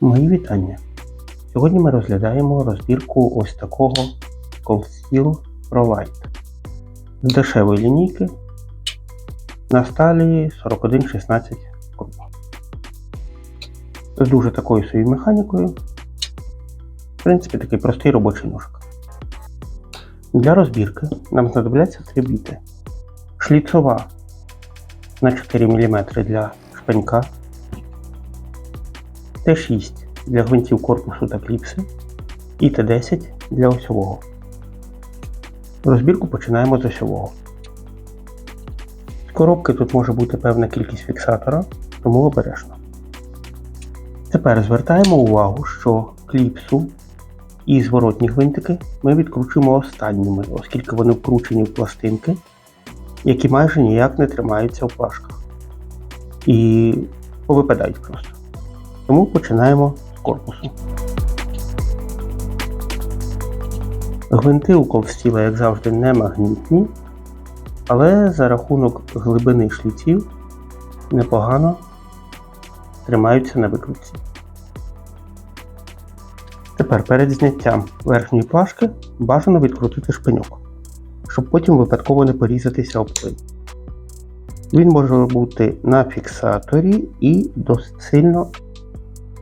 Мої вітання. Сьогодні ми розглядаємо розбірку ось такого Cold Steel ProLight з дешевої лінійки на сталі 4116 Corpo. З дуже такою собі механікою. В принципі, такий простий робочий ножик. Для розбірки нам знадобляться три біти. Шліцова на 4 мм для шпенька, Т6 для гвинтів корпусу та кліпси і Т10 для осьового. Розбірку починаємо з осьового. З коробки тут може бути певна кількість фіксатора, тому обережно. Тепер звертаємо увагу, що кліпсу і зворотні гвинтики ми відкручуємо останніми, оскільки вони вкручені в пластинки, які майже ніяк не тримаються в плашках. І повипадають просто. Тому починаємо з корпусу. Гвинти у ковстіла, як завжди, не магнітні, але за рахунок глибини шліців непогано тримаються на викрутці. Тепер перед зняттям верхньої плашки бажано відкрутити шпиньок, щоб потім випадково не порізатися об клей. Він може бути на фіксаторі і досить сильно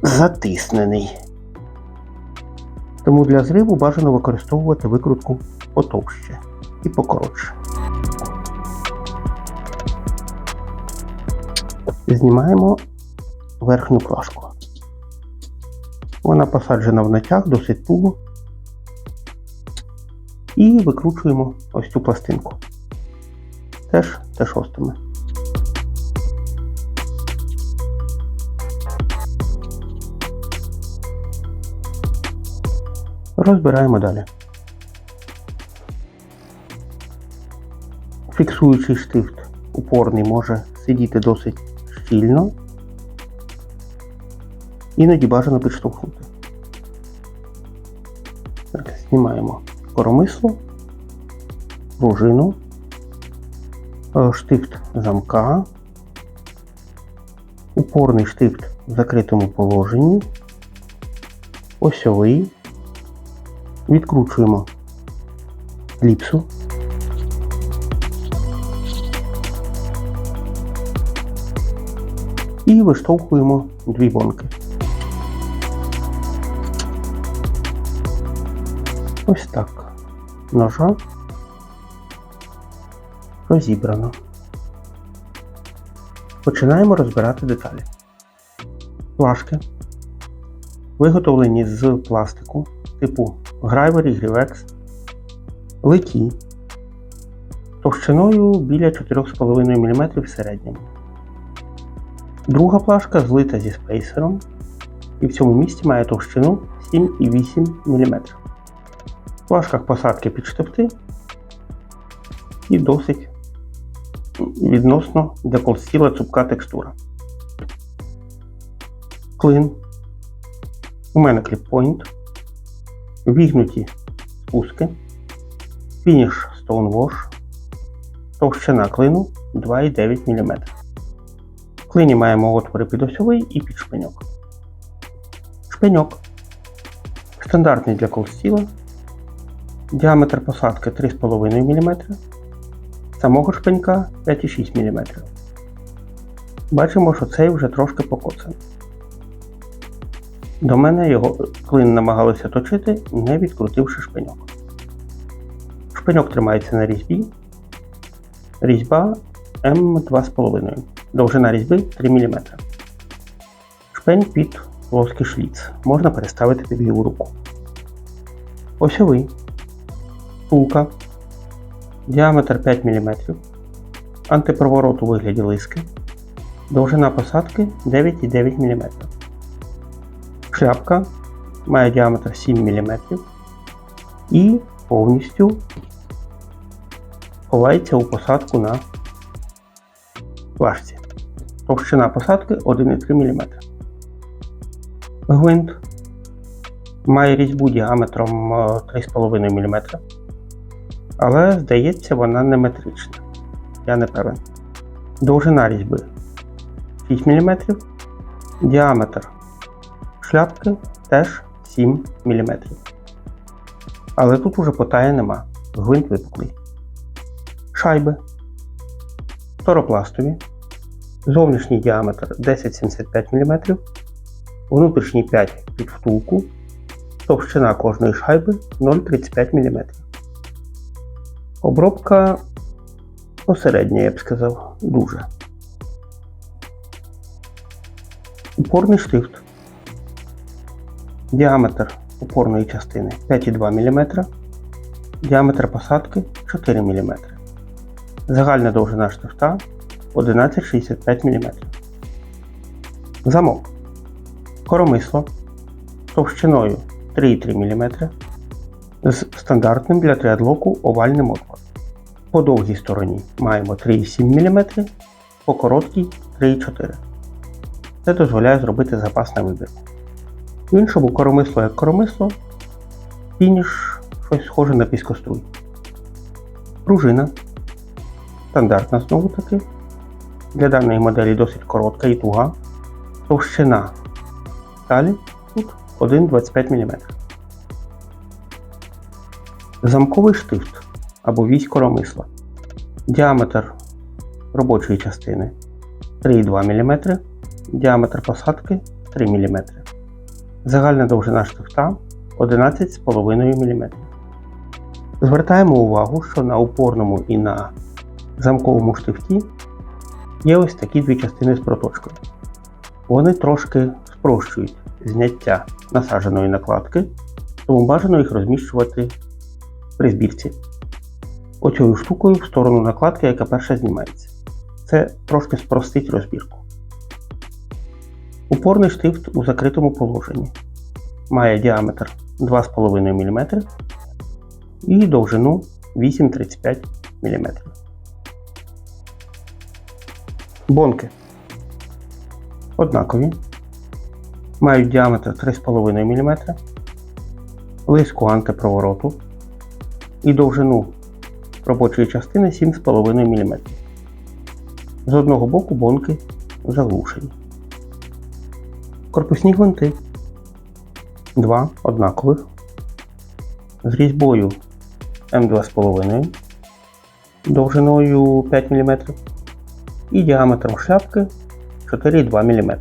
затиснений. Тому для зриву бажано використовувати викрутку потовще і покоротше. Знімаємо верхню плашку. Вона посаджена в натяг досить туго. І викручуємо ось цю пластинку. Теж Т6. Розбираємо далі. Фіксуючий штифт упорний може сидіти досить щільно, іноді бажано підштовхнути. Так, знімаємо коромисло, пружину, е, штифт замка, упорний штифт в закритому положенні, осьовий. Відкручуємо кліпсу. І виштовхуємо дві бонки. Ось так. Ножа розібрано. Починаємо розбирати деталі. Плашки виготовлені з пластику типу Грайвері Грівекс, литі товщиною біля 4,5 мм в середньому. Друга плашка злита зі спейсером і в цьому місці має товщину 7,8 мм. В плашках посадки під штифти і досить відносно для колстіла цупка текстура. Клин. У мене кліппойнт вігнуті спуски, фініш Stonewash, товщина клину 2,9 мм. В клині маємо отвори під осьовий і під шпиньок. Шпиньок стандартний для колстіла, діаметр посадки 3,5 мм, самого шпинька 5,6 мм. Бачимо, що цей вже трошки покоцаний. До мене його клин намагалися точити, не відкрутивши шпиньок. Шпиньок тримається на різьбі. Різьба М2,5. Довжина різьби 3 мм. Шпень під плоский шліц. Можна переставити під ліву руку. Осьовий. Тулка. Діаметр 5 мм. Антипроворот у вигляді лиски. Довжина посадки 9,9 мм. Шляпка має діаметр 7 мм і повністю ховається у посадку на плашці. Товщина посадки 1,3 мм. Гвинт має різьбу діаметром 3,5 мм, але, здається, вона не метрична. Я не певен. Довжина різьби 6 мм, діаметр Шляпки теж 7 мм. Але тут уже потая нема. Гвинт випуклий. Шайби. Торопластові. Зовнішній діаметр 10,75 мм. Внутрішній 5 під втулку. Товщина кожної шайби 0,35 мм. Обробка ну, середня, я б сказав, дуже. Упорний штифт. Діаметр опорної частини 5,2 мм. Діаметр посадки 4 мм. Загальна довжина штифта 11,65 мм. Замок. Коромисло товщиною 3,3 мм з стандартним для триадлоку овальним отвором. По довгій стороні маємо 3,7 мм, по короткій 3,4 Це дозволяє зробити запас на вибірку. В іншому коромисло як коромисло, фініш щось схоже на піскоструй. Пружина. Стандартна знову таки. Для даної моделі досить коротка і туга. Товщина сталі тут 1,25 мм. Замковий штифт або вісь коромисла. Діаметр робочої частини 3,2 мм, діаметр посадки 3 мм. Загальна довжина штифта 11,5 мм. Звертаємо увагу, що на опорному і на замковому штифті є ось такі дві частини з проточкою. Вони трошки спрощують зняття насадженої накладки, тому бажано їх розміщувати при збірці. Оцею штукою в сторону накладки, яка перша знімається. Це трошки спростить розбірку. Упорний штифт у закритому положенні має діаметр 2,5 мм і довжину 8,35 мм. Бонки однакові. Мають діаметр 3,5 мм, близько антипровороту і довжину робочої частини 7,5 мм. З одного боку бонки заглушені. Корпусні гвинти. Два однакових. З різьбою М2,5 довжиною 5 мм і діаметром шляпки 4,2 мм.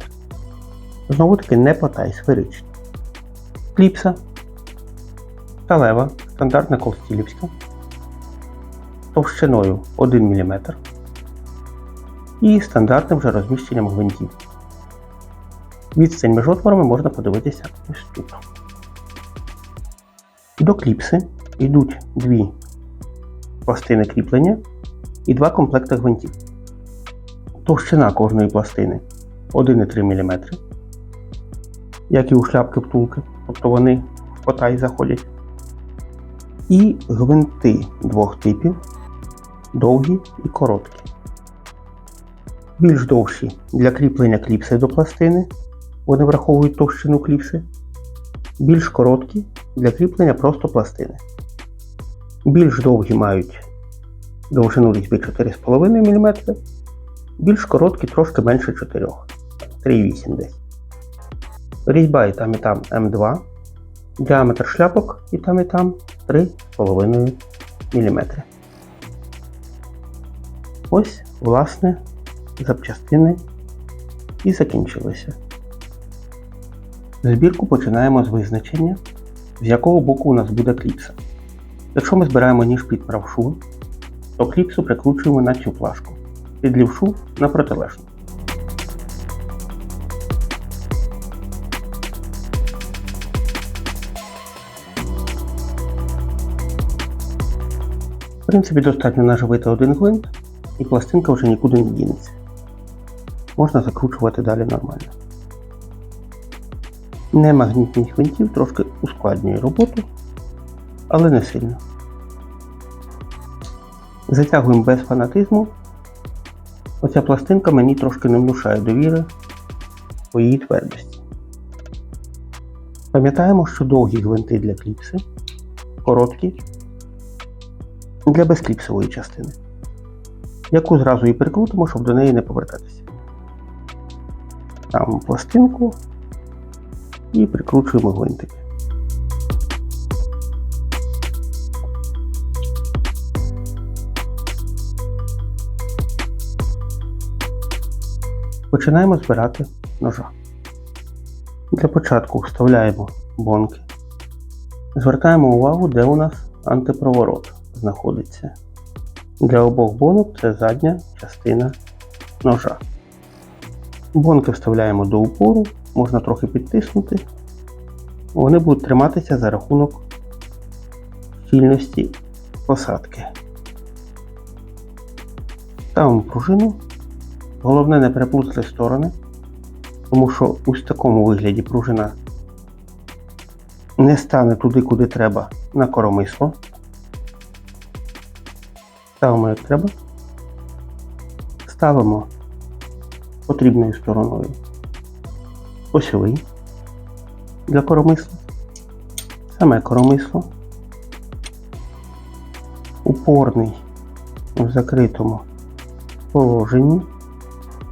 Знову таки не потай сферичні. Кліпса. Сталева, стандартна колстілівська. Товщиною 1 мм. І стандартним вже розміщенням гвинтів. Відстань між отворами можна подивитися ось тут. До кліпси йдуть дві пластини кріплення і два комплекти гвинтів. Товщина кожної пластини 1,3 мм, як і у шляпки втулки, тобто вони в потай заходять. І гвинти двох типів довгі і короткі. Більш довші для кріплення кліпси до пластини, вони враховують товщину кліпси, більш короткі для кріплення просто пластини. Більш довгі мають довжину різьби 4,5 мм, більш короткі трошки менше 4, 3,8 десь. Різьба і там і там М2, діаметр шляпок і там і там 3,5 мм. Ось, власне, запчастини і закінчилися. Збірку починаємо з визначення, з якого боку у нас буде кліпса. Якщо ми збираємо ніж під правшу, то кліпсу прикручуємо на цю плашку, під лівшу на протилежну. В принципі, достатньо наживити один гвинт і пластинка вже нікуди не дінеться. Можна закручувати далі нормально. Немагнітність гвинтів трошки ускладнює роботу, але не сильно. Затягуємо без фанатизму. Оця пластинка мені трошки не внушає довіри по її твердості. Пам'ятаємо, що довгі гвинти для кліпси, короткі для безкліпсової частини, яку зразу і прикрутимо, щоб до неї не повертатися. Ставимо пластинку і прикручуємо гвинтики. Починаємо збирати ножа. Для початку вставляємо бонки. Звертаємо увагу, де у нас антипроворот знаходиться. Для обох бонок це задня частина ножа. Бонки вставляємо до упору, можна трохи підтиснути. Вони будуть триматися за рахунок щільності посадки. Ставимо пружину. Головне не переплутати сторони, тому що ось в такому вигляді пружина не стане туди, куди треба на коромисло. Ставимо як треба. Ставимо потрібною стороною осьовий для коромисла, саме коромисло, упорний в закритому положенні.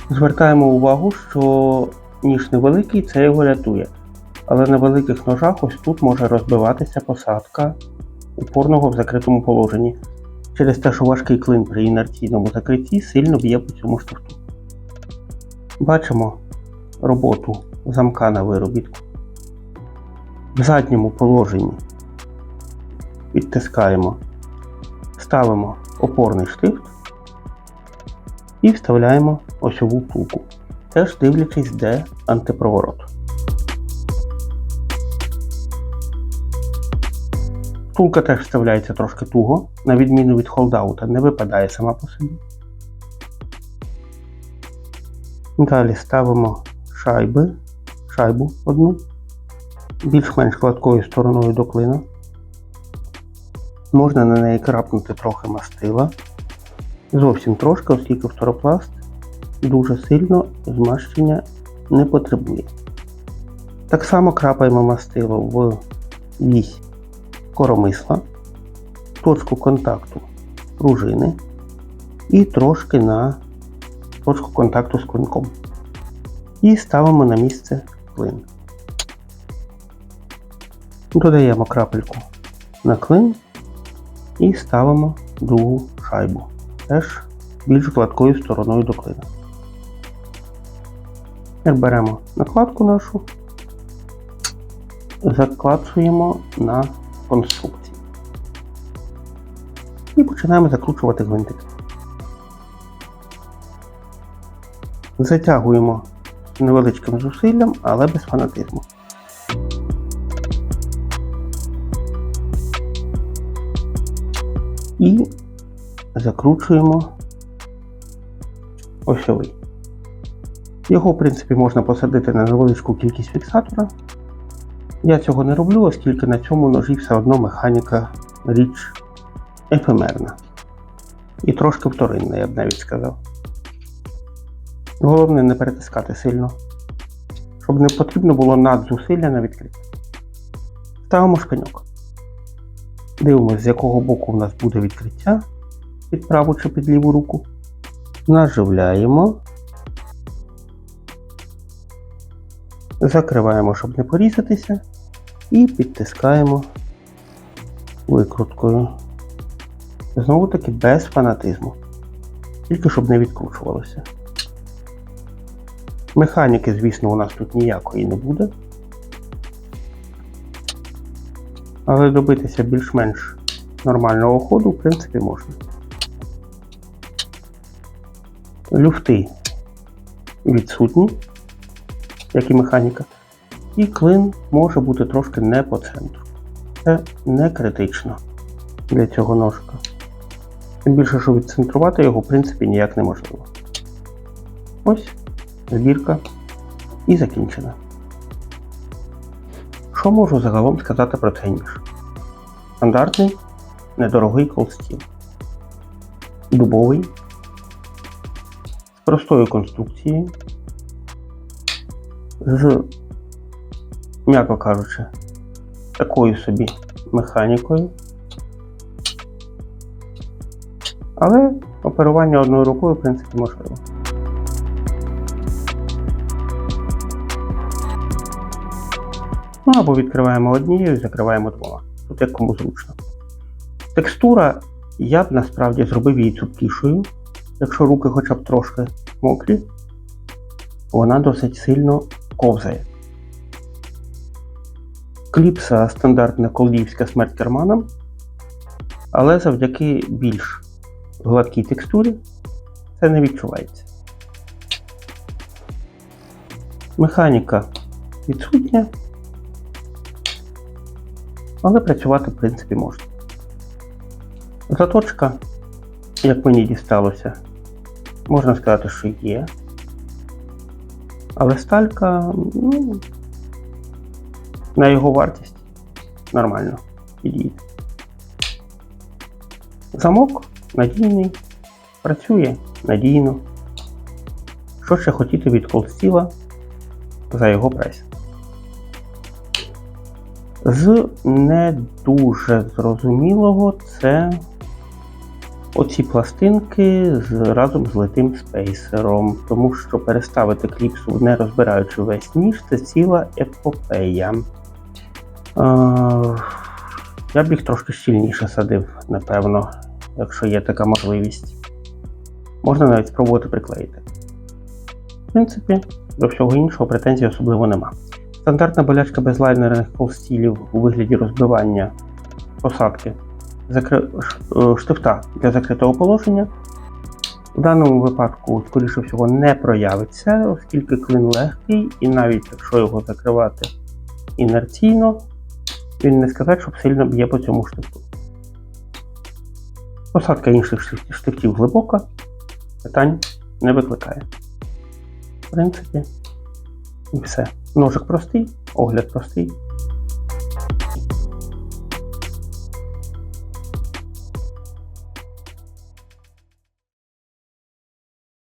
Звертаємо увагу, що ніж невеликий, це його рятує. Але на великих ножах ось тут може розбиватися посадка упорного в закритому положенні. Через те, що важкий клин при інерційному закритті сильно б'є по цьому штовху. Бачимо роботу замка на виробітку. В задньому положенні відтискаємо, ставимо опорний штифт і вставляємо осьову втулку, теж дивлячись, де антипроворот. Втулка теж вставляється трошки туго, на відміну від холдаута, не випадає сама по собі. Далі ставимо шайби, шайбу одну, більш-менш гладкою стороною до клина. Можна на неї крапнути трохи мастила. Зовсім трошки, оскільки фторопласт дуже сильно змащення не потребує. Так само крапаємо мастило в вісь коромисла, точку контакту пружини і трошки на точку контакту з клинком. І ставимо на місце клин. Додаємо крапельку на клин і ставимо другу шайбу, теж більш гладкою стороною до клина. Беремо накладку нашу, заклацуємо на конструкції. І починаємо закручувати гвинтик. Затягуємо невеличким зусиллям, але без фанатизму. І закручуємо осьовий. Його, в принципі, можна посадити на невеличку кількість фіксатора. Я цього не роблю, оскільки на цьому ножі все одно механіка річ ефемерна. І трошки вторинна, я б навіть сказав. Головне не перетискати сильно, щоб не потрібно було надзусилля на відкриття. Ставимо шпиньок. Дивимося, з якого боку в нас буде відкриття під праву чи під ліву руку. Наживляємо. Закриваємо, щоб не порізатися, і підтискаємо викруткою. Знову таки без фанатизму. Тільки щоб не відкручувалося. Механіки, звісно, у нас тут ніякої не буде. Але добитися більш-менш нормального ходу, в принципі, можна. Люфти відсутні, як і механіка. І клин може бути трошки не по центру. Це не критично для цього ножка. Тим більше, що відцентрувати його, в принципі, ніяк неможливо. Ось збірка і закінчена. Що можу загалом сказати про цей ніж? Стандартний, недорогий колстіл. Дубовий, з простою конструкцією, з, м'яко кажучи, такою собі механікою. Але оперування одною рукою, в принципі, можливо. Ну або відкриваємо однією закриваємо двома. Тут як кому зручно. Текстура я б насправді зробив її цупкішою, якщо руки хоча б трошки мокрі, вона досить сильно ковзає. Кліпса стандартна колдівська смерть керманом, але завдяки більш гладкій текстурі це не відчувається. Механіка відсутня, але працювати в принципі можна. Заточка, як мені дісталося, можна сказати, що є. Але сталька, ну, на його вартість нормально підійде. Замок надійний, працює надійно. Що ще хотіти від Steel за його прайс? З не дуже зрозумілого це оці пластинки з, разом з литим спейсером, тому що переставити кліпсу, не розбираючи весь ніж, це ціла епопея. Е, я б їх трошки щільніше садив, напевно, якщо є така можливість. Можна навіть спробувати приклеїти. В принципі, до всього іншого претензій особливо нема. Стандартна болячка безлайнерних колстілів у вигляді розбивання посадки закри... е, штифта для закритого положення. В даному випадку, скоріше всього, не проявиться, оскільки клин легкий, і навіть якщо його закривати інерційно, він не сказати, щоб сильно б'є по цьому штифту. Посадка інших штифтів глибока, питань не викликає. В принципі, і все. Ножик простий, огляд простий.